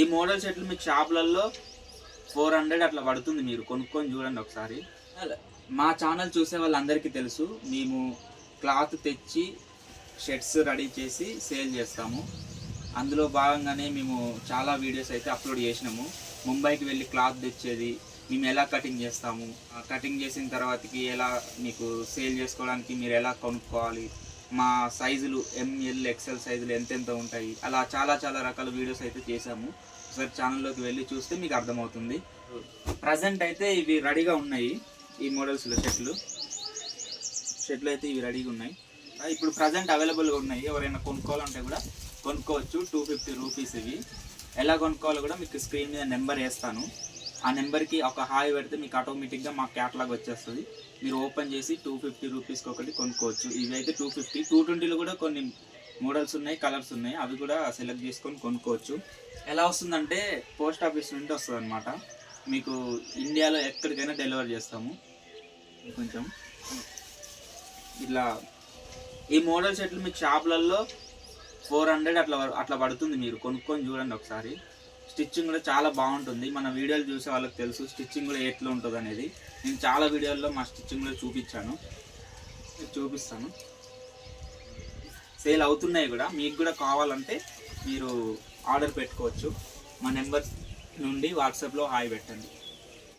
ఈ మోడల్ షర్ట్లు మీకు షాపులలో ఫోర్ హండ్రెడ్ అట్లా పడుతుంది మీరు. కొనుక్కొని చూడండి ఒకసారి. మా ఛానల్ చూసే వాళ్ళందరికీ తెలుసు. మేము క్లాత్ తెచ్చి షర్ట్స్ రెడీ చేసి సేల్ చేస్తాము. అందులో భాగంగానే మేము చాలా వీడియోస్ అయితే అప్లోడ్ చేసినాము. ముంబైకి వెళ్ళి క్లాత్ తెచ్చేది మేము ఎలా కటింగ్ చేస్తాము ఆ కటింగ్ చేసిన తర్వాతకి ఎలా మీకు సేల్ చేసుకోవడానికి మీరు ఎలా కొనుక్కోవాలి మా సైజులు ఎంఎల్ ఎక్సెల్ సైజులు ఎంతెంత ఉంటాయి అలా చాలా చాలా రకాల వీడియోస్ అయితే చేశాము. ఒకసారి ఛానల్లోకి వెళ్ళి చూస్తే మీకు అర్థమవుతుంది. ప్రజెంట్ అయితే ఇవి రెడీగా ఉన్నాయి ఈ మోడల్స్లో షర్ట్లు. షర్ట్లు అయితే ఇవి రెడీగా ఉన్నాయి. ఇప్పుడు ప్రజెంట్ అవైలబుల్గా ఉన్నాయి. ఎవరైనా కొనుక్కోవాలంటే కూడా కొనుక్కోవచ్చు. టూ ఫిఫ్టీ రూపీస్ ఇవి. ఎలా కొనుక్కోవాలో కూడా మీకు స్క్రీన్ మీద నెంబర్ వేస్తాను. ఆ నెంబర్కి ఒక హాయ్ పెడితే మీకు ఆటోమేటిక్గా మా క్యాటలాగ్ వచ్చేస్తుంది. మీరు ఓపెన్ చేసి టూ ఫిఫ్టీ రూపీస్కి ఒకటి కొనుక్కోవచ్చు. ఇవి అయితే టూ ఫిఫ్టీ టూ ట్వంటీలో కూడా కొన్ని మోడల్స్ ఉన్నాయి కలర్స్ ఉన్నాయి. అవి కూడా సెలెక్ట్ చేసుకొని కొనుక్కోవచ్చు. ఎలా వస్తుందంటే పోస్ట్ ఆఫీస్ నుండి వస్తుంది అనమాట మీకు ఇండియాలో ఎక్కడికైనా డెలివర్ చేస్తాము. కొంచెం. ఇట్లా ఈ మోడల్ సెట్లు మీకు షాపులలో ఫోర్ హండ్రెడ్ అట్లా అట్లా పడుతుంది మీరు. కొనుక్కొని చూడండి ఒకసారి. స్టిచ్చింగ్ కూడా చాలా బాగుంటుంది. మన వీడియోలు చూసే వాళ్ళకి తెలుసు స్టిచ్చింగ్ కూడా ఎట్లా ఉంటుంది అనేది. నేను చాలా వీడియోల్లో మా స్టిచ్చింగ్ కూడా చూపించాను. చూపిస్తాను. సేల్ అవుతున్నాయి కూడా. మీకు కూడా కావాలంటే మీరు ఆర్డర్ పెట్టుకోవచ్చు. మా నెంబర్ నుండి వాట్సాప్లో హాయ్ పెట్టండి.